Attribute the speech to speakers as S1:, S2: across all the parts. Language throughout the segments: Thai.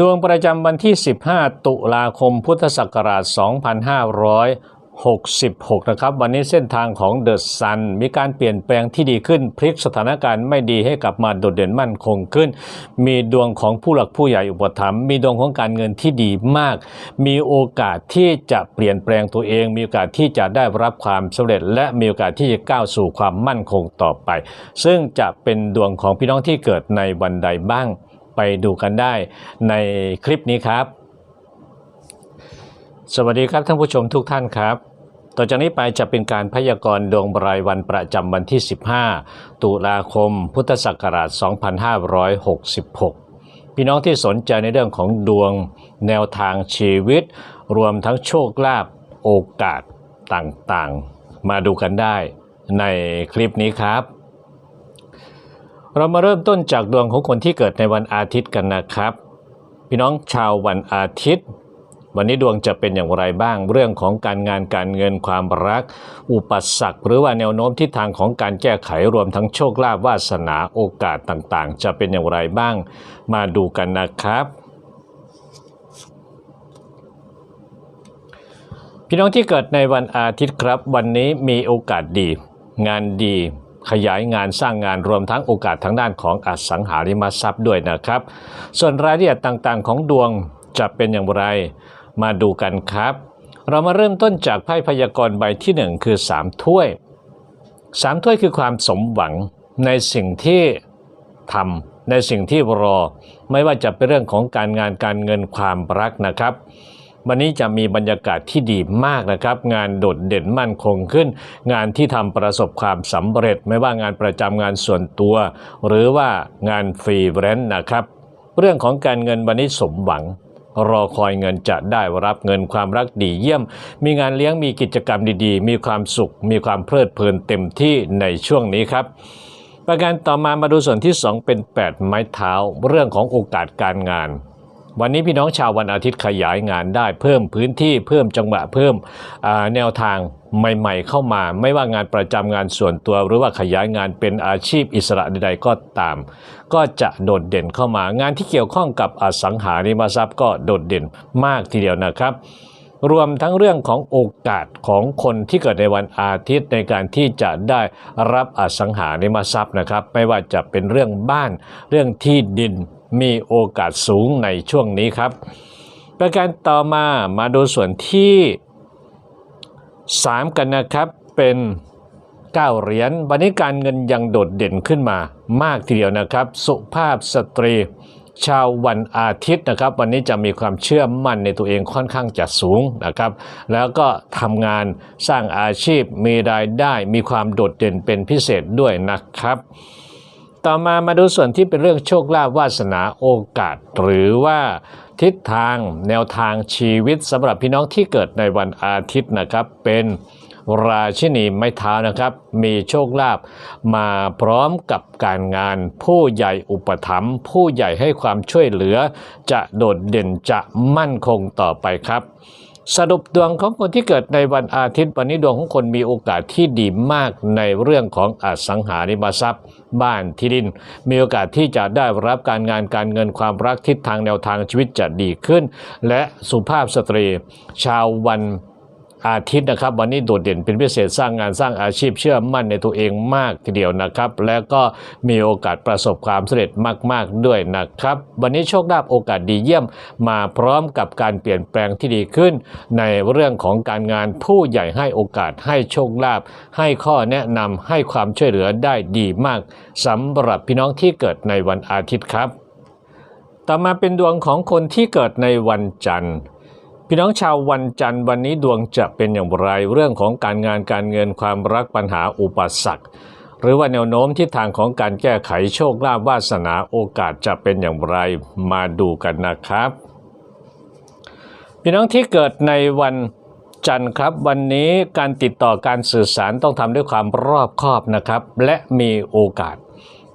S1: ดวงประจำวันที่ 15 ตุลาคมพุทธศักราช 2566 นะครับ วันนี้เส้นทางของเดอะซันมีการเปลี่ยนแปลงที่ดีขึ้น พลิกสถานการณ์ไม่ดีให้กลับมาโดดเด่นมั่นคงขึ้น มีดวงของผู้หลักผู้ใหญ่อุปถัมภ์มีดวงของการเงินที่ดีมาก มีโอกาสที่จะเปลี่ยนแปลงตัวเอง มีโอกาสที่จะได้รับความสำเร็จ และมีโอกาสที่จะก้าวสู่ความมั่นคงต่อไป ซึ่งจะเป็นดวงของพี่น้องที่เกิดในวันใดบ้าง ไปดูกันได้ในคลิปนี้ครับ สวัสดีครับท่านผู้ชมทุกท่านครับ ต่อจากนี้ไปจะเป็นการพยากรณ์ดวงรายวันประจำวันที่ 15 ตุลาคม พุทธศักราช 2566 พี่น้องที่สนใจในเรื่องของดวงแนวทางชีวิต รวมทั้งโชคลาภโอกาสต่างๆ มาดูกันได้ในคลิปนี้ครับ เรามาเริ่มต้นจากดวงของคนที่เกิดในวันอาทิตย์กันนะครับ พี่น้องชาววันอาทิตย์ วันนี้ดวงจะเป็นอย่างไรบ้าง เรื่องของการงานการเงินความรัก อุปสรรคหรือว่าแนวโน้มทิศทางของการแก้ไขรวมทั้งโชคลาภวาสนาโอกาสต่างๆ จะเป็นอย่างไรบ้าง มาดูกันนะครับพี่น้องที่เกิดในวันอาทิตย์ครับ วันนี้มีโอกาสดี งานดี ขยายงานสร้างงานรวมทั้งโอกาสทางด้านของอสังหาริมทรัพย์ด้วยนะครับ ส่วนรายละเอียดต่างๆ ของดวงจะเป็นอย่างไรมาดูกันครับ เรามาเริ่มต้นจากไพ่พยากรณ์ใบที่หนึ่งคือ 3 ถ้วย 3 ถ้วยคือความสมหวังในสิ่งที่ทำในสิ่งที่รอ ไม่ว่าจะเป็นเรื่องของการงานการเงินความรักนะครับ วันนี้จะมีบรรยากาศที่ดีมากนะครับ งานโดดเด่นมั่นคงขึ้น งานที่ทำประสบความสำเร็จ ไม่ว่างานประจำงานส่วนตัว หรือว่างานฟรีแลนซ์นะครับ เรื่องของการเงินวันนี้สมหวังรอคอยเงินจะได้รับเงินความรักดีเยี่ยม มีงานเลี้ยงมีกิจกรรมดีๆ มีความสุข มีความเพลิดเพลินเต็มที่ในช่วงนี้ครับ ประการต่อมามาดูส่วนที่ 2 เป็น 8 ไม้เท้า เรื่องของโอกาสการงาน วันนี้พี่น้องชาววันอาทิตย์ขยายงานได้เพิ่มพื้นที่เพิ่มจังหวะเพิ่มแนวทางใหม่ๆ เข้ามา ไม่ว่างานประจำงานส่วนตัวหรือว่าขยายงานเป็นอาชีพอิสระใดๆก็ตาม ก็จะโดดเด่นเข้ามางานที่เกี่ยวข้องกับอสังหาริมทรัพย์ก็โดดเด่นมากทีเดียวนะครับ รวมทั้งเรื่องของโอกาสของคนที่เกิดในวันอาทิตย์ในการที่จะได้รับอสังหาริมทรัพย์นะครับ ไม่ว่าจะเป็นเรื่องบ้านเรื่องที่ดินมีโอกาสสูงในช่วงนี้ครับ ประการต่อมามาดูส่วนที่ 3 กันนะครับเป็น9เหรียญวันนี้การเงินยังโดดเด่นขึ้นมามากทีเดียวนะครับ สุภาพสตรี ชาววันอาทิตย์นะครับ วันนี้จะมีความเชื่อมั่นในตัวเองค่อนข้างจะสูงนะครับ แล้วก็ทำงานสร้างอาชีพมีรายได้มีความโดดเด่นเป็นพิเศษด้วยนะครับ ต่อมามาดูส่วนที่เป็นเรื่องโชคลาภวาสนาโอกาส หรือว่าทิศทางแนวทางชีวิตสำหรับพี่น้องที่เกิดในวันอาทิตย์นะครับเป็น ราชินีไม้เท้านะครับ มีโชคลาภมาพร้อมกับการงาน ผู้ใหญ่อุปถัมภ์ผู้ใหญ่ให้ความช่วยเหลือ จะโดดเด่นจะมั่นคงต่อไปครับสรุปดวงของคนที่เกิดในวันอาทิตย์วันนี้ดวงของคนมีโอกาสที่ดีมากในเรื่องของอสังหาริมทรัพย์ บ้านที่ดิน มีโอกาสที่จะได้รับการงานการเงินความรักทิศทางแนวทางชีวิตจะดีขึ้น และสุภาพสตรี ชาววัน อาทิตย์นะครับ วันนี้โดดเด่นเป็นพิเศษสร้างงานสร้างอาชีพเชื่อมั่นในตัวเองมากทีเดียวนะครับ และก็มีโอกาสประสบความสำเร็จมาก ๆ ด้วยนะครับ วันนี้โชคลาภโอกาสดีเยี่ยม มาพร้อมกับการเปลี่ยนแปลงที่ดีขึ้น ในเรื่องของการงานผู้ใหญ่ให้โอกาสให้โชคลาภให้ข้อแนะนำให้ความช่วยเหลือได้ดีมากสำหรับพี่น้องที่เกิดในวันอาทิตย์ครับ ต่อมาเป็นดวงของคนที่เกิดในวันจันทร์ พี่น้องชาววันจันทร์วันนี้ดวงจะเป็นอย่างไรเรื่องของการงานการเงินความรักปัญหาอุปสรรคหรือว่าแนวโน้มทิศทางของการแก้ไขโชคลาภวาสนาโอกาสจะเป็นอย่างไรมาดูกันนะครับพี่น้องที่เกิดในวันจันทร์ครับ วันนี้การติดต่อการสื่อสารต้องทำด้วยความรอบคอบนะครับ และมีโอกาส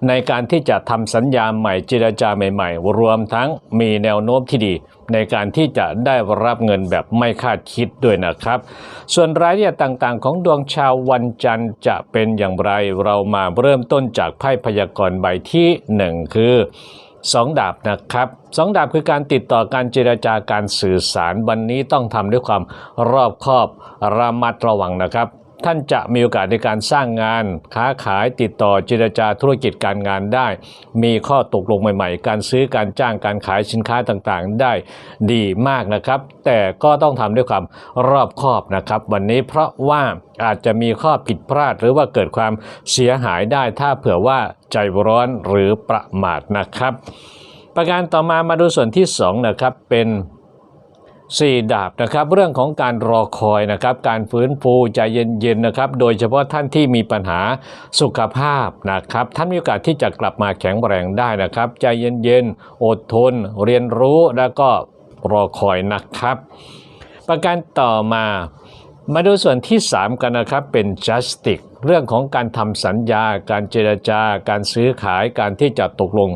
S1: ในการที่จะทำสัญญาใหม่เจรจาใหม่ ๆ รวมทั้งมีแนวโน้มที่ดี ในการที่จะได้รับเงินแบบไม่คาดคิดด้วยนะครับ ส่วนรายละเอียดต่างๆ ของดวงชาววันจันทร์จะเป็นอย่างไรเรามาเริ่มต้นจากไพ่พยากรณ์ใบที่ 1 คือสองดาบนะครับสองดาบคือการติดต่อการเจรจาการสื่อสารวันนี้ต้องทำด้วยความรอบคอบระมัดระวังนะครับ ท่านจะมีโอกาสในการสร้างงาน ค้าขายติดต่อเจรจาธุรกิจการงานได้ มีข้อตกลงใหม่ๆ การซื้อการจ้างการขายสินค้าต่างๆ ได้ดีมากนะครับ แต่ก็ต้องทำด้วยความรอบคอบนะครับ วันนี้เพราะว่าอาจจะมีข้อผิดพลาด หรือว่าเกิดความเสียหายได้ถ้าเผื่อว่าใจร้อนหรือประมาทนะครับ ประการต่อมามาดูส่วนที่สองนะครับเป็น สี่ดาบนะครับ เรื่องของการรอคอยนะครับ การฟื้นฟูใจเย็นๆนะครับ โดยเฉพาะท่านที่มีปัญหาสุขภาพนะครับ ท่านมีโอกาสที่จะกลับมาแข็งแรงได้นะครับ ใจเย็นๆ อดทน เรียนรู้แล้วก็รอคอยนะครับ ประการต่อมามาดูส่วนที่ 3 กันนะครับเป็น justice เรื่องของการทำสัญญา การเจรจาการซื้อขายการที่จะตกลง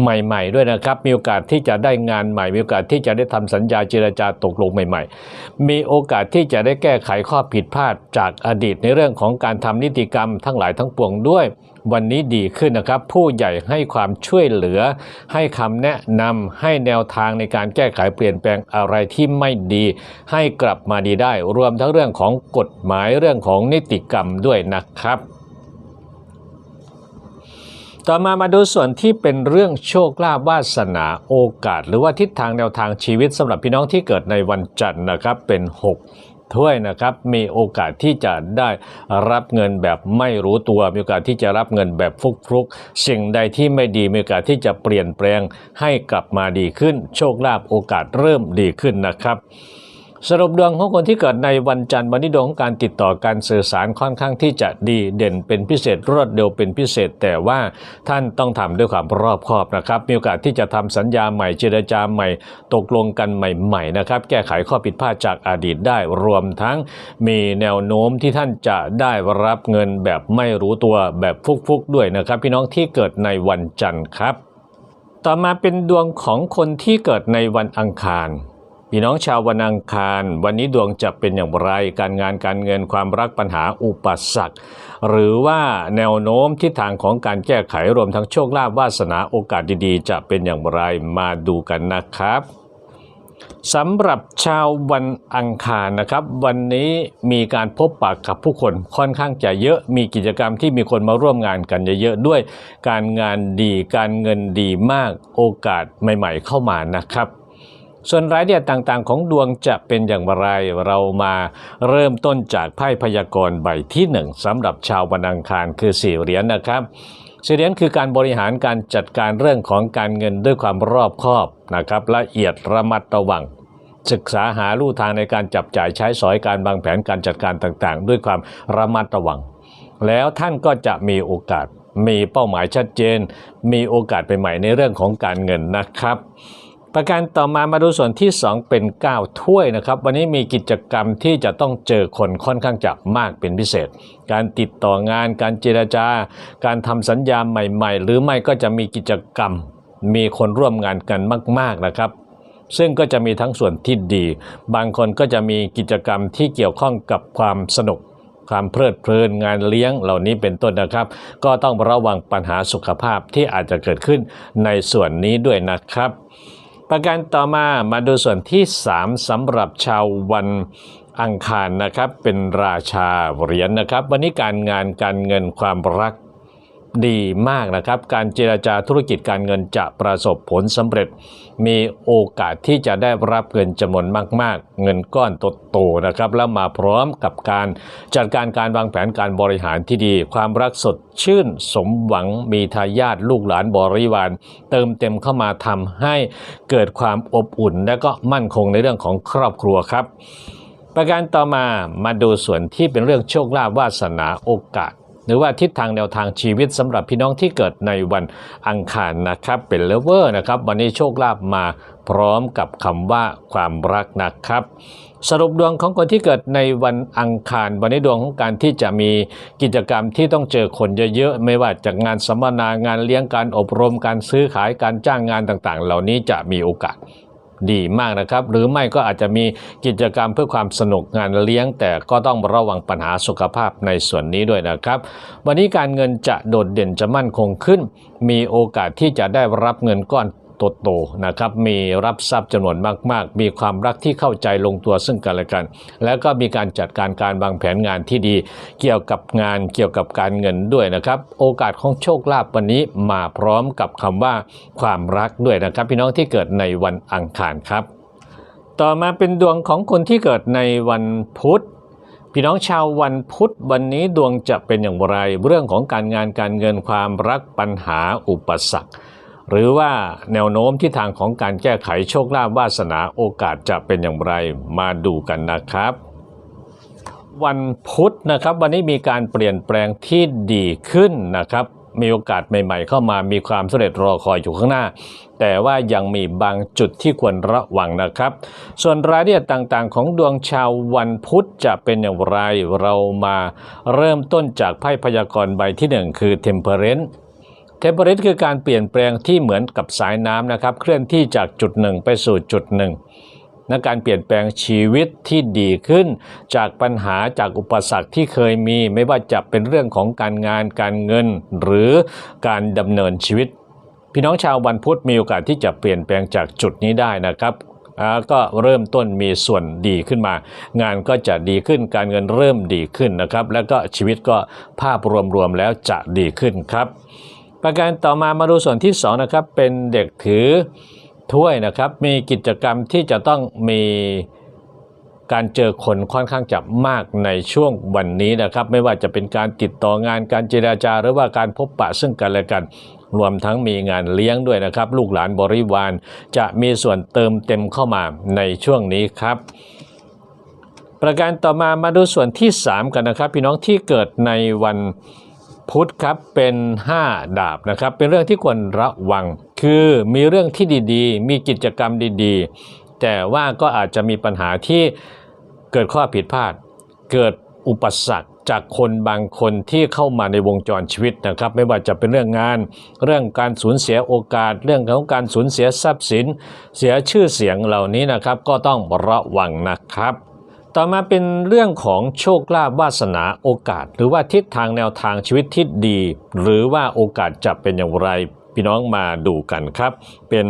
S1: ใหม่ๆ ด้วยนะครับ มีโอกาสที่จะได้งานใหม่ มีโอกาสที่จะได้ทำสัญญาเจรจาตกลงใหม่ๆ มีโอกาสที่จะได้แก้ไขข้อผิดพลาดจากอดีตในเรื่องของการทำนิติกรรมทั้งหลายทั้งปวงด้วย วันนี้ดีขึ้นนะครับ ผู้ใหญ่ให้ความช่วยเหลือ ให้คำแนะนำให้แนวทางในการแก้ไขเปลี่ยนแปลงอะไรที่ไม่ดี ให้กลับมาดีได้ รวมทั้งเรื่องของกฎหมายเรื่องของนิติกรรมด้วยนะครับ ต่อมามาดูส่วนที่เป็นเรื่องโชคลาภวาสนาโอกาส หรือว่าทิศทางแนวทางชีวิตสำหรับพี่น้องที่เกิดในวันจันทร์นะครับเป็น 6 ถ้วยนะครับ มีโอกาสที่จะได้รับเงินแบบไม่รู้ตัว มีโอกาสที่จะรับเงินแบบฟุกๆสิ่งใดที่ไม่ดีมีโอกาสที่จะเปลี่ยนแปลงให้กลับมาดีขึ้น โชคลาภโอกาสเริ่มดีขึ้นนะครับ สรุปดวงของคนที่เกิดในวันจันทร์วันนี้ดวงของการติดต่อการสื่อสารค่อนข้างที่จะดีเด่นเป็นพิเศษรวดเร็วเป็นพิเศษ แต่ว่าท่านต้องทำด้วยความรอบคอบนะครับ มีโอกาสที่จะทำสัญญาใหม่เจรจาใหม่ ตกลงกันใหม่ๆนะครับ แก้ไขข้อผิดพลาดจากอดีตได้รวมทั้ง มีแนวโน้มที่ท่านจะได้รับเงินแบบไม่รู้ตัวแบบฟุกๆด้วยนะครับ พี่น้องที่เกิดในวันจันทร์ครับ ต่อมาเป็นดวงของคนที่เกิดในวันอังคาร พี่น้องชาววันอังคาร วันนี้ดวงจะเป็นอย่างไร การงานการเงินความรักปัญหาอุปสรรค หรือว่าแนวโน้มทิศทางของการแก้ไขรวมทั้งโชคลาภวาสนาโอกาสดีๆ จะเป็นอย่างไรมาดูกันนะครับสำหรับชาววันอังคารนะครับ วันนี้มีการพบปะกับผู้คนค่อนข้างจะเยอะมีกิจกรรมที่มีคนมาร่วมงานกันเยอะๆด้วย การงานดีการเงินดีมากโอกาสใหม่ ๆ เข้ามานะครับ ส่วนรายละเอียดต่างๆ ของดวงจะเป็นอย่างไรเรามาเริ่มต้นจากไพ่พยากรณ์ใบที่หนึ่งสำหรับชาววันอังคารคือสี่เหรียญนะครับสี่เหรียญคือการบริหารการจัดการเรื่องของการเงินด้วยความรอบคอบนะครับละเอียดระมัดระวังศึกษาหาลู่ทางในการจับจ่ายใช้สอยการวางแผนการจัดการต่างๆ ด้วยความระมัดระวัง แล้วท่านก็จะมีโอกาส มีเป้าหมายชัดเจน มีโอกาสไปใหม่ในเรื่องของการเงินนะครับ ประการต่อมามาดูส่วนที่ 2 เป็น 9 ถ้วยนะครับ วันนี้มีกิจกรรมที่จะต้องเจอคนค่อนข้างจะมากเป็นพิเศษ การติดต่องานการเจรจา การทำสัญญาใหม่ ๆ หรือไม่ก็จะมีกิจกรรม มีคนร่วมงานกันมาก ๆนะครับซึ่งก็จะมีทั้งส่วนที่ดี บางคนก็จะมีกิจกรรมที่เกี่ยวข้องกับความสนุก ความเพลิดเพลินงานเลี้ยงเหล่านี้เป็นต้นนะครับ ก็ต้องระวังปัญหาสุขภาพที่อาจจะเกิดขึ้นในส่วนนี้ด้วยนะครับ ประการต่อมามาดูส่วนที่ 3สำหรับชาววันอังคารนะครับเป็นราชาเหรียญนะครับ วันนี้การงานการเงินความรัก ดีมากนะครับ การเจราจาธุรกิจการเงินจะประสบผลสำเร็จ มีโอกาสที่จะได้รับเงินจำนวนมาก ๆ เงินก้อนโตๆนะครับแล้วมาพร้อมกับการจัดการการวางแผนการบริหารที่ดี ความรักสดชื่นสมหวังมีทายาทลูกหลานบริวารเติมเต็มเข้ามาทำให้เกิดความอบอุ่น และก็มั่นคงในเรื่องของครอบครัวครับ ประการต่อมามาดูส่วนที่เป็นเรื่องโชคลาภวาสนาโอกาส หรือว่าทิศทางแนวทางชีวิตสำหรับพี่น้องที่เกิดในวันอังคารนะครับ เป็นเลเวอร์นะครับ วันนี้โชคลาภมาพร้อมกับคำว่าความรักนะครับสรุปดวงของคนที่เกิดในวันอังคาร วันนี้ดวงของการที่จะมีกิจกรรมที่ต้องเจอคนเยอะๆ ไม่ว่าจากงานสัมมนางานเลี้ยงการอบรมการซื้อขายการจ้างงานต่างๆ เหล่านี้จะมีโอกาส ดีมากนะครับ หรือไม่ก็อาจจะมีกิจกรรมเพื่อความสนุกงานเลี้ยง แต่ก็ต้องระวังปัญหาสุขภาพในส่วนนี้ด้วยนะครับ วันนี้การเงินจะโดดเด่นจะมั่นคงขึ้น มีโอกาสที่จะได้รับเงินก้อน โตๆนะครับมีรับทรัพย์จำนวนมาก ๆ มีความรักที่เข้าใจลงตัวซึ่งกันและกัน แล้วก็มีการจัดการการวางแผนงานที่ดี เกี่ยวกับงานเกี่ยวกับการเงินด้วยนะครับ โอกาสของโชคลาภวันนี้มาพร้อมกับคำว่าความรักด้วยนะครับ พี่น้องที่เกิดในวันอังคารครับ ต่อมาเป็นดวงของคนที่เกิดในวันพุธพี่น้องชาววันพุธวันนี้ดวงจะเป็นอย่างไร เรื่องของการงานการเงินความรักปัญหาอุปสรรค หรือว่าแนวโน้มที่ทางของการแก้ไขโชคลาภวาสนาโอกาสจะเป็นอย่างไรมาดูกันนะครับ วันพุธนะครับ วันนี้มีการเปลี่ยนแปลงที่ดีขึ้นนะครับ มีโอกาสใหม่ ๆ เข้ามามีความสำเร็จรอคอยอยู่ข้างหน้า แต่ว่ายังมีบางจุดที่ควรระวังนะครับ ส่วนรายละเอียดต่างๆ ของดวงชาววันพุธจะเป็นอย่างไรเรามาเริ่มต้นจากไพ่พยากรณ์ใบที่หนึ่งคือ Temperance เทมเพอเรสคือการเปลี่ยนแปลงที่เหมือนกับสายน้ำนะครับ เคลื่อนที่จากจุดหนึ่งไปสู่จุดหนึ่งและการเปลี่ยนแปลงชีวิตที่ดีขึ้น จากปัญหาจากอุปสรรคที่เคยมี ไม่ว่าจะเป็นเรื่องของการงานการเงิน หรือการดำเนินชีวิต พี่น้องชาววันพุธมีโอกาสที่จะเปลี่ยนแปลงจากจุดนี้ได้นะครับก็เริ่มต้นมีส่วนดีขึ้นมา งานก็จะดีขึ้นการเงินเริ่มดีขึ้นนะครับ แล้วก็ชีวิตก็ภาพรวมๆแล้วจะดีขึ้นครับ ประการต่อมามาดูส่วนที่2นะครับเป็นเด็กถือถ้วยนะครับมีกิจกรรมที่จะต้องมีการเจอคนค่อนข้างจะมากในช่วงวันนี้นะครับ ไม่ว่าจะเป็นการติดต่องานการเจราจาหรือว่าการพบปะซึ่งกันและกันรวมทั้งมีงานเลี้ยงด้วยนะครับ ลูกหลานบริวารจะมีส่วนเติมเต็มเข้ามาในช่วงนี้ครับ ประการต่อมามาดูส่วนที่ 3 กันนะครับ พี่น้องที่เกิดในวัน พุธครับเป็น 5 ดาบนะครับเป็นเรื่องที่ควรระวัง คือมีเรื่องที่ดีๆ มีกิจกรรมดีๆ แต่ว่าก็อาจจะมีปัญหาที่เกิดข้อผิดพลาด เกิดอุปสรรคจากคนบางคนที่เข้ามาในวงจรชีวิตนะครับ ไม่ว่าจะเป็นเรื่องงาน เรื่องการสูญเสียโอกาส เรื่องของการสูญเสียทรัพย์สิน เสียชื่อเสียงเหล่านี้นะครับ ก็ต้องระวังนะครับ ต่อมาเป็นเรื่องของโชคลาภวาสนาโอกาส หรือว่าทิศทางแนวทางชีวิตที่ดี หรือว่าโอกาสจะเป็นอย่างไรพี่น้องมาดูกันครับ เป็น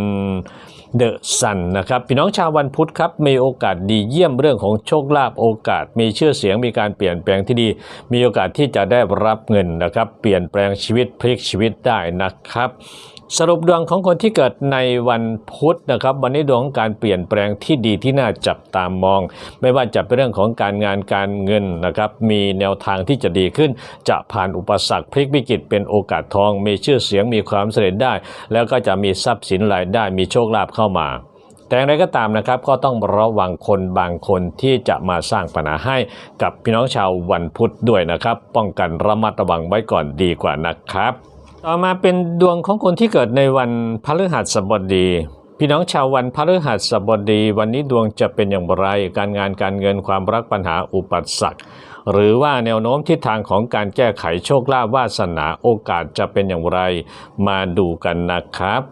S1: เดอะซันนะครับพี่น้องชาววันพุธครับมีโอกาสดีเยี่ยมเรื่องของโชคลาภโอกาส มีชื่อเสียงมีการเปลี่ยนแปลงที่ดี มีโอกาสที่จะได้รับเงินนะครับ เปลี่ยนแปลงชีวิตพลิกชีวิตได้นะครับ สรุปดวงของคนที่เกิดในวันพุธนะครับ วันนี้ดวงของการเปลี่ยนแปลงที่ดีที่น่าจับตามมอง ไม่ว่าจะเป็นเรื่องของการงานการเงินนะครับ มีแนวทางที่จะดีขึ้น จะผ่านอุปสรรคพลิกวิกฤตเป็นโอกาสทอง มีชื่อเสียงมีความสำเร็จได้ แล้วก็จะมีทรัพย์สินรายได้มีโชคลาภเข้ามาแต่อย่างไรก็ตามนะครับก็ต้องระวังคนบางคนที่จะมาสร้างปัญหาให้กับพี่น้องชาววันพุธด้วยนะครับ ป้องกันระมัดระวังไว้ก่อนดีกว่านะครับ ต่อมาเป็นดวงของคนที่เกิดในวันพฤหัสบดี พี่น้องชาววันพฤหัสบดี วันนี้ดวงจะเป็นอย่างไร การงานการเงินความรักปัญหาอุปสรรคหรือว่าแนวโน้มทิศทางของการแก้ไขโชคลาภวาสนาโอกาสจะเป็นอย่างไร มาดูกันนะครับ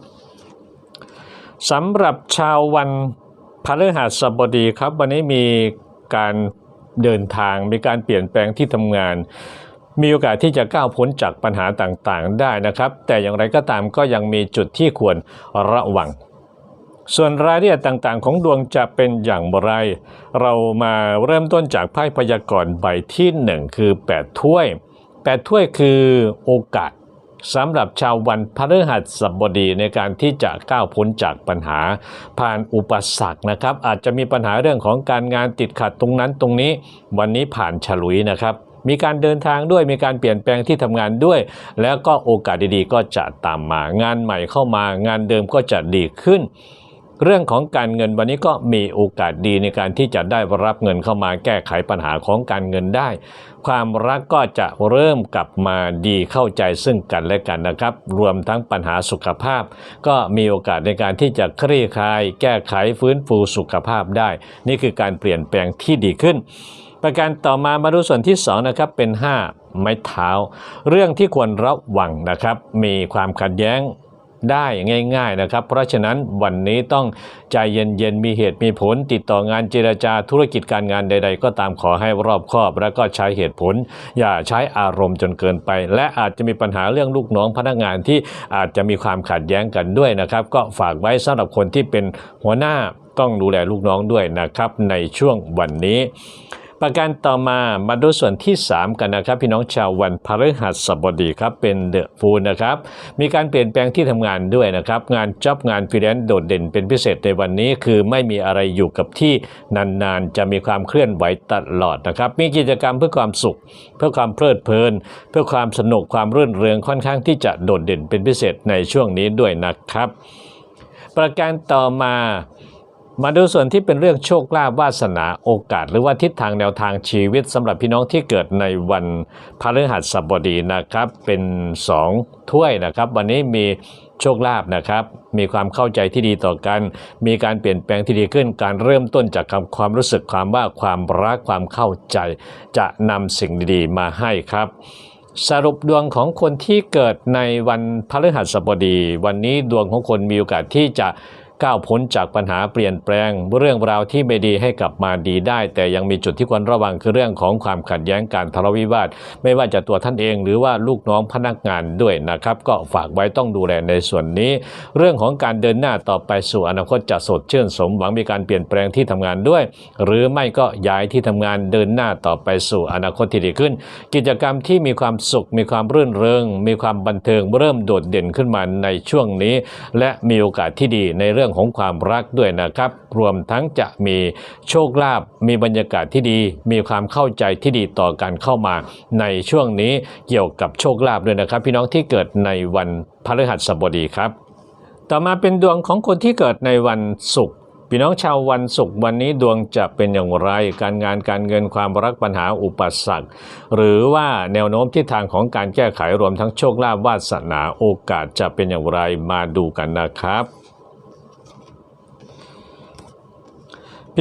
S1: สำหรับชาววันพฤหัสบดีครับ วันนี้มีการเดินทางมีการเปลี่ยนแปลงที่ทำงาน มีโอกาสที่จะก้าวพ้นจากปัญหาต่างๆ ได้นะครับ แต่อย่างไรก็ตามก็ยังมีจุดที่ควรระวัง ส่วนรายละเอียดต่างๆ ของดวงจะเป็นอย่างไร เรามาเริ่มต้นจากไพ่พยากรณ์ใบที่ 1 คือ 8 ถ้วย 8 ถ้วยคือโอกาสสำหรับชาววันพฤหัสบดีในการที่จะก้าวพ้นจากปัญหา ผ่านอุปสรรคนะครับ อาจจะมีปัญหาเรื่องของการงานติดขัดตรงนั้นตรงนี้ วันนี้ผ่านฉลุยนะครับ มีการเดินทางด้วยมีการเปลี่ยนแปลงที่ทำงานด้วย แล้วก็โอกาสดีๆ ก็จะตามมา งานใหม่เข้ามางานเดิมก็จะดีขึ้น เรื่องของการเงินวันนี้ก็มีโอกาสดีในการที่จะได้รับเงินเข้ามาแก้ไขปัญหาของการเงินได้ ความรักก็จะเริ่มกลับมาดีเข้าใจซึ่งกันและกันนะครับ รวมทั้งปัญหาสุขภาพ ก็มีโอกาสในการที่จะคลี่คลาย แก้ไขฟื้นฟูสุขภาพได้ นี่คือการเปลี่ยนแปลงที่ดีขึ้น ประการต่อมามาดูส่วนที่2นะครับเป็น 5 ไม้เท้า เรื่องที่ควรระวังนะครับ มีความขัดแย้งได้ง่าย ๆนะครับ เพราะฉะนั้นวันนี้ต้องใจเย็นๆมีเหตุมีผล ติดต่องานเจรจาธุรกิจการงานใด ๆ ก็ตามขอให้รอบคอบ และก็ใช้เหตุผล อย่าใช้อารมณ์จนเกินไป และอาจจะมีปัญหาเรื่องลูกน้องพนักงานที่อาจจะมีความขัดแย้งกันด้วยนะครับ ก็ฝากไว้สำหรับคนที่เป็นหัวหน้าต้องดูแลลูกน้องด้วยนะครับ ในช่วงวันนี้ ประการต่อมามาดูส่วนที่ 3 กันนะครับ พี่น้องชาววันพฤหัสบดีครับเป็นเดอะฟูลนะครับ มีการเปลี่ยนแปลงที่ทำงานด้วยนะครับ งานจ็อบงานฟรีแลนซ์โดดเด่นเป็นพิเศษในวันนี้ คือไม่มีอะไรอยู่กับที่นานๆ จะมีความเคลื่อนไหวตลอดนะครับ มีกิจกรรมเพื่อความสุข เพื่อความเพลิดเพลิน เพื่อความสนุกความรื่นเริงค่อนข้างที่จะโดดเด่นเป็นพิเศษในช่วงนี้ด้วยนะครับ ประการต่อมา มาดูส่วนที่เป็นเรื่องโชคลาภวาสนาโอกาส หรือว่าทิศทางแนวทางชีวิตสำหรับพี่น้องที่เกิดในวันพฤหัสบดีนะครับ เป็น 2 ถ้วยนะครับ วันนี้มีโชคลาภนะครับ มีความเข้าใจที่ดีต่อกัน มีการเปลี่ยนแปลงที่ดีขึ้น การเริ่มต้นจากคำความรู้สึกความว่าความรักความเข้าใจ จะนำสิ่งดีๆมาให้ครับสรุปดวงของคนที่เกิดในวันพฤหัสบดี วันนี้ดวงของคนมีโอกาสที่จะ ก้าวพ้นจากปัญหาเปลี่ยนแปลง เรื่องราวที่ไม่ดีให้กลับมาดีได้ แต่ยังมีจุดที่ควรระวังคือเรื่องของความขัดแย้งการทะเลาะวิวาท ไม่ว่าจะตัวท่านเองหรือว่าลูกน้องพนักงานด้วยนะครับ ก็ฝากไว้ต้องดูแลในส่วนนี้ เรื่องของการเดินหน้าต่อไปสู่อนาคตจะสดชื่นสมหวังมีการเปลี่ยนแปลงที่ทำงานด้วย หรือไม่ก็ย้ายที่ทำงานเดินหน้าต่อไปสู่อนาคตที่ดีขึ้น กิจกรรมที่มีความสุขมีความรื่นเริง มีความบันเทิงเริ่มโดดเด่นขึ้นมาในช่วงนี้ และมีโอกาสที่ดีในเรื่องของความรักด้วยนะครับ รวมทั้งจะมีโชคลาภมีบรรยากาศที่ดี มีความเข้าใจที่ดีต่อการเข้ามา ในช่วงนี้เกี่ยวกับโชคลาภด้วยนะครับ พี่น้องที่เกิดในวันพฤหัสบดีครับ ต่อมาเป็นดวงของคนที่เกิดในวันศุกร์พี่น้องชาววันศุกร์วันนี้ดวงจะเป็นอย่างไร การงานการเงินความรักปัญหาอุปสรรค หรือว่าแนวโน้มทิศทางของการแก้ไขรวมทั้งโชคลาภวาสนาโอกาสจะเป็นอย่างไรมาดูกันนะครับ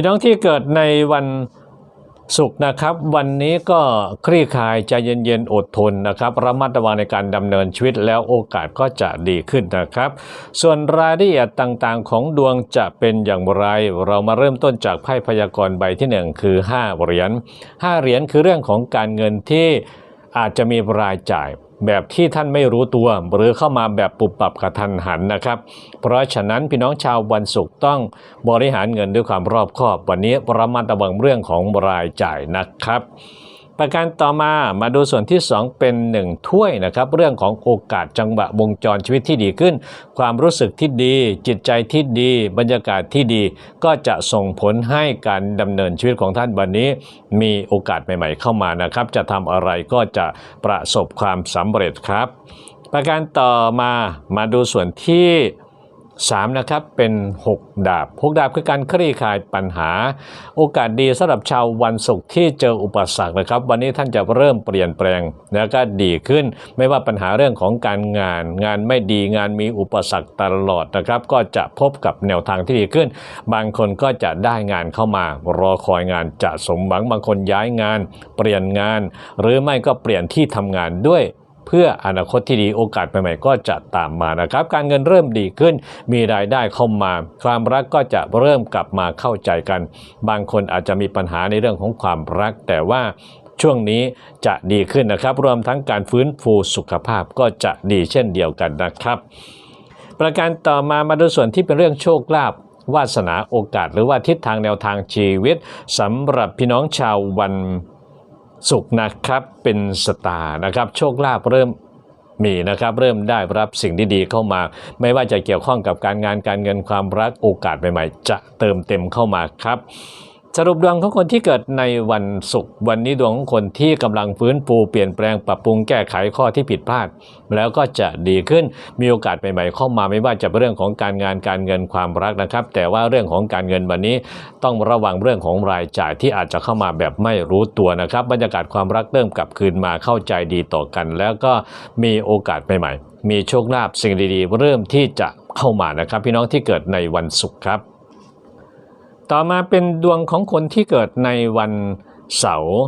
S1: พี่น้องที่เกิดในวันศุกร์นะครับ วันนี้ก็คลี่คลายใจเย็นๆอดทนนะครับ ระมัดระวังในการดำเนินชีวิตแล้วโอกาสก็จะดีขึ้นนะครับ ส่วนรายละเอียดต่างๆ ของดวงจะเป็นอย่างไร เรามาเริ่มต้นจากไพ่พยากรณ์ใบที่หนึ่งคือ 5 เหรียญ5เหรียญคือเรื่องของการเงินที่อาจจะมีรายจ่าย แบบที่ท่านไม่รู้ตัว หรือเข้ามาแบบปุบปับกระทันหันนะครับ เพราะฉะนั้นพี่น้องชาววันศุกร์ต้องบริหารเงินด้วยความรอบคอบ วันนี้ระมัดระวังเรื่องของรายจ่ายนะครับ ประการต่อมามาดูส่วนที่ 2 เป็น 1 ถ้วยนะครับ เรื่องของโอกาสจังหวะวงจรชีวิตที่ดีขึ้น ความรู้สึกที่ดี จิตใจที่ดี บรรยากาศที่ดี ก็จะส่งผลให้การดำเนินชีวิตของท่านวันนี้ มีโอกาสใหม่ ๆ เข้ามานะครับ จะทำอะไรก็จะประสบความสำเร็จครับ ประการต่อมามาดูส่วนที่ 3นะครับเป็น 6 ดาบ 6 ดาบคือการคลี่คลายปัญหา โอกาสดีสำหรับชาววันศุกร์ที่เจออุปสรรคนะครับ วันนี้ท่านจะเริ่มเปลี่ยนแปลงแล้วก็ดีขึ้น ไม่ว่าปัญหาเรื่องของการงาน งานไม่ดีงานมีอุปสรรคตลอดนะครับ ก็จะพบกับแนวทางที่ดีขึ้น บางคนก็จะได้งานเข้ามารอคอยงานจะสมหวังบางคนย้ายงาน เปลี่ยนงาน หรือไม่ก็เปลี่ยนที่ทำงานด้วย เพื่ออนาคตที่ดีโอกาสใหม่ๆก็จะตามมานะครับ การเงินเริ่มดีขึ้น มีรายได้เข้ามา ความรักก็จะเริ่มกลับมาเข้าใจกัน บางคนอาจจะมีปัญหาในเรื่องของความรัก แต่ว่าช่วงนี้จะดีขึ้นนะครับ รวมทั้งการฟื้นฟูสุขภาพก็จะดีเช่นเดียวกันนะครับ ประการต่อมามาดูส่วนที่เป็นเรื่องโชคลาภวาสนาโอกาส หรือว่าทิศทางแนวทางชีวิตสำหรับพี่น้องชาววัน สุขนะครับเป็นสตาร์นะครับ โชคลาภเริ่มมีนะครับเริ่มได้รับสิ่งดีๆเข้ามา ไม่ว่าจะเกี่ยวข้องกับการงานการเงินความรักโอกาสใหม่ๆ จะเติมเต็มเข้ามาครับ สรุปดวงของคนที่เกิดในวันศุกร์วันนี้ดวงของคนที่กำลังฟื้นฟูเปลี่ยนแปลงปรับปรุงแก้ไขข้อที่ผิดพลาด แล้วก็จะดีขึ้นมีโอกาสใหม่ๆเข้ามาไม่ว่าจะเป็นเรื่องของการงานการเงินความรักนะครับ แต่ว่าเรื่องของการเงินวันนี้ต้องระวังเรื่องของรายจ่ายที่อาจจะเข้ามาแบบไม่รู้ตัวนะครับ บรรยากาศความรักเริ่มกลับคืนมาเข้าใจดีต่อกัน แล้วก็มีโอกาสใหม่ๆ มีโชคลาภสิ่งดีๆ เริ่มที่จะเข้ามานะครับ พี่น้องที่เกิดในวันศุกร์ครับ ต่อมาเป็นดวงของคนที่เกิดในวันเสาร์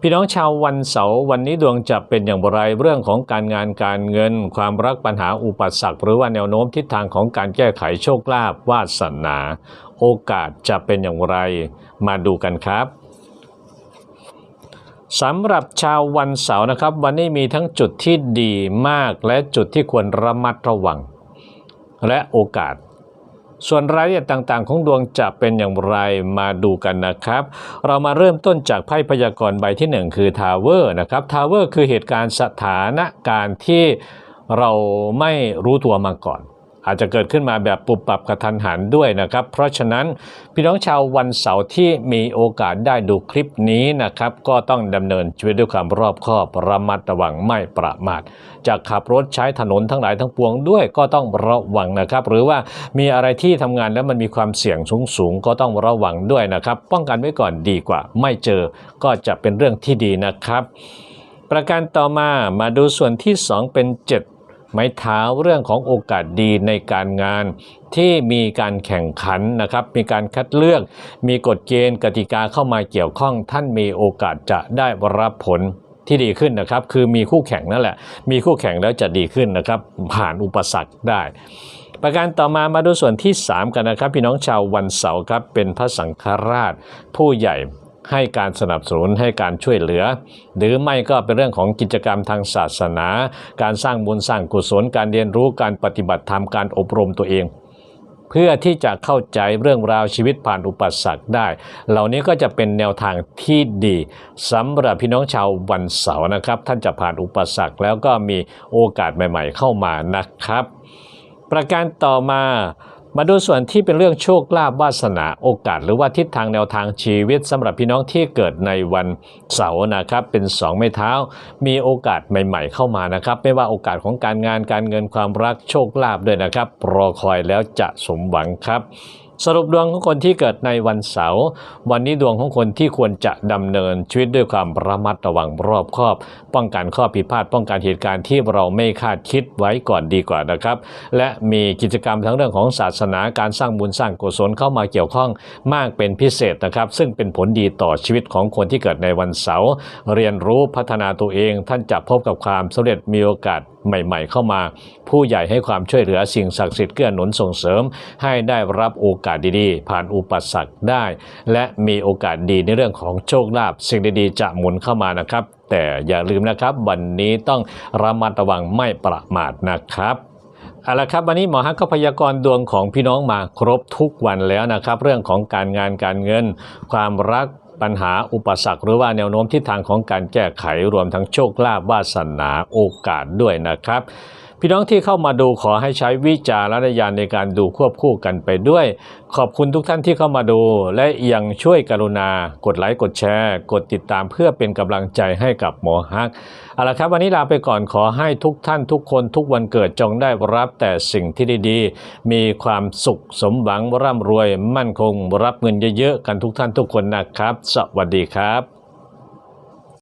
S1: พี่น้องชาววันเสาร์วันนี้ดวงจะเป็นอย่างไรเรื่องของการงานการเงิน ความรักปัญหาอุปสรรคหรือว่าแนวโน้มทิศทางของการแก้ไขโชคลาภวาสนา โอกาสจะเป็นอย่างไรมาดูกันครับสำหรับชาววันเสาร์นะครับ วันนี้มีทั้งจุดที่ดีมากและจุดที่ควรระมัดระวัง และโอกาส ส่วนรายละเอียดต่างๆ ของดวงจะเป็นอย่างไรมาดูกันนะครับ เรามาเริ่มต้นจากไพ่พยากรณ์ใบที่ 1 คือทาวเวอร์นะครับทาวเวอร์คือเหตุการณ์สถานการณ์ที่เราไม่รู้ตัวมาก่อน อาจจะเกิดขึ้นมาแบบปุบปับกระทันหันด้วยนะครับ เพราะฉะนั้นพี่น้องชาววันเสาร์ที่มีโอกาสได้ดูคลิปนี้นะครับ ก็ต้องดำเนินชีวิตด้วยความรอบคอบระมัดระวังไม่ประมาทจะขับรถใช้ถนนทั้งหลายทั้งปวงด้วยก็ต้องระวังนะครับ หรือว่ามีอะไรที่ทำงานแล้วมันมีความเสี่ยงสูงสูงก็ต้องระวังด้วยนะครับ ป้องกันไว้ก่อนดีกว่า ไม่เจอก็จะเป็นเรื่องที่ดีนะครับ ประการต่อมามาดูส่วนที่ 2 เป็น 7 ไม้เท้าเรื่องของโอกาสดีในการงานที่มีการแข่งขันนะครับ มีการคัดเลือก มีกฎเกณฑ์กติกาเข้ามาเกี่ยวข้อง ท่านมีโอกาสจะได้รับผลที่ดีขึ้นนะครับ คือมีคู่แข่งนั่นแหละ มีคู่แข่งแล้วจะดีขึ้นนะครับ ผ่านอุปสรรคได้ ประการต่อมามาดูส่วนที่ 3 กันนะครับ พี่น้องชาววันเสาร์ครับเป็นพระสังฆราช ผู้ใหญ่ ให้การสนับสนุนให้การช่วยเหลือ หรือไม่ก็เป็นเรื่องของกิจกรรมทางศาสนา การสร้างบุญสร้างกุศล การเรียนรู้การปฏิบัติธรรมการอบรมตัวเอง เพื่อที่จะเข้าใจเรื่องราวชีวิตผ่านอุปสรรคได้ เหล่านี้ก็จะเป็นแนวทางที่ดีสำหรับพี่น้องชาววันเสาร์นะครับ ท่านจะผ่านอุปสรรคแล้วก็มีโอกาสใหม่ ๆ เข้ามานะครับ ประการต่อมา มาดูส่วนที่เป็นเรื่องโชคลาภวาสนาโอกาส หรือว่าทิศทางแนวทางชีวิตสำหรับพี่น้องที่เกิดในวันเสาร์นะครับ เป็นสองไม้เท้า มีโอกาสใหม่ ๆ เข้ามานะครับ ไม่ว่าโอกาสของการงานการเงินความรักโชคลาภด้วยนะครับ รอคอยแล้วจะสมหวังครับ สรุปดวงของคนที่เกิดในวันเสาร์วันนี้ดวงของคนที่ควรจะดำเนินชีวิตด้วยความระมัดระวังรอบคอบ ป้องกันข้อผิดพลาดป้องกันเหตุการณ์ที่เราไม่คาดคิดไว้ก่อนดีกว่านะครับ และมีกิจกรรมทั้งเรื่องของศาสนาการสร้างบุญสร้างกุศลเข้ามาเกี่ยวข้องมากเป็นพิเศษนะครับ ซึ่งเป็นผลดีต่อชีวิตของคนที่เกิดในวันเสาร์เรียนรู้พัฒนาตัวเองท่านจะพบกับความสำเร็จมีโอกาสใหม่ๆ เข้ามา ผู้ใหญ่ให้ความช่วยเหลือสิ่งศักดิ์สิทธิ์เกื้อหนุนส่งเสริม ให้ได้รับโอกาสดีๆ ผ่านอุปสรรคได้ และมีโอกาสดีในเรื่องของโชคลาภสิ่งดีๆ จะหมุนเข้ามานะครับ แต่อย่าลืมนะครับ วันนี้ต้องระมัดระวังไม่ประมาทนะครับเอาละครับวันนี้หมอฮักก็พยากรณ์ดวงของพี่น้องมาครบทุกวันแล้วนะครับ เรื่องของการงานการเงิน ความรัก ปัญหาอุปสรรคหรือว่าแนวโน้มทิศทางของการแก้ไขรวมทั้งโชคลาภวาสนาโอกาสด้วยนะครับ พี่น้องที่เข้ามาดูขอให้ใช้วิจารณญาณในการดูควบคู่กันไปด้วย ขอบคุณทุกท่านที่เข้ามาดู และยังช่วยกรุณา กดไลค์กดแชร์ กดติดตามเพื่อเป็นกำลังใจให้กับหมอฮักเอาละครับวันนี้ลาไปก่อนขอให้ทุกท่านทุกคนทุกวันเกิดจงได้รับแต่สิ่งที่ดีๆ มีความสุขสมหวังร่ำรวย มั่นคงรับเงินเยอะๆกันทุกท่านทุกคนนะครับ สวัสดีครับ